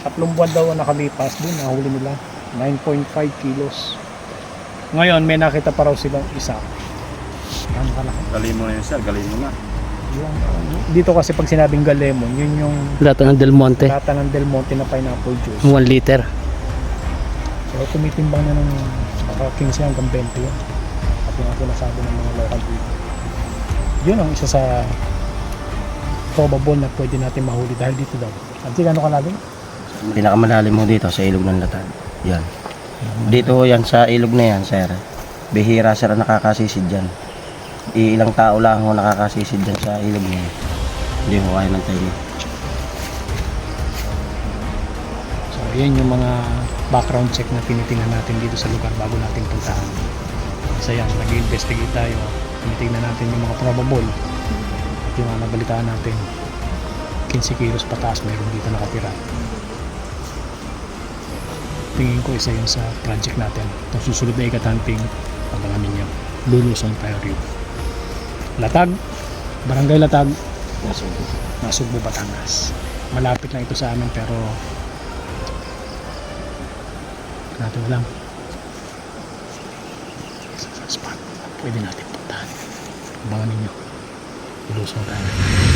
Tatlong buwan daw ang nakalipas doon, nahuli nila. 9.5 kilos. Ngayon, may nakita pa raw silang isa. Ano kalaki? Galing mo na yun sir, galing mo na. Yung, dito kasi pag sinabing galemon, yun yung Lata ng Del Monte. lata ng Del Monte na pineapple juice. 1 liter. So tumitimbang na ng baka 15 hanggang 20 yun. At yung sinasabi ng mga local people. Yun ang isa sa probable na pwede natin mahuli dahil dito daw. At gano'n kalalim? Pinakamalalim mo dito sa ilog ng Latag. Yan. Dito yan sa ilog na yan, sir. Bihira sir nakakasisid dyan. Ilang tao lang ho nakakasisid dyan sa ilog na yan. Hindi ho kaya ng tayo. So yan yung mga background check na tinitingnan natin dito sa lugar bago natin puntahan. Isa yan, nag-investigate tayo. Tinitingnan natin yung mga probable. At yung mga nabalitaan natin. 15 kilos pataas meron dito nakatira. Tingin ko isa yun sa project natin. Itong susunod na ikat hunting, abangan ninyo. Luluson tayo rin. Latag, Barangay Latag, Nasugbo, Batangas. Malapit lang ito sa amin pero natin alam sa spot pwede natin puntahan abangan ninyo ilusong tayo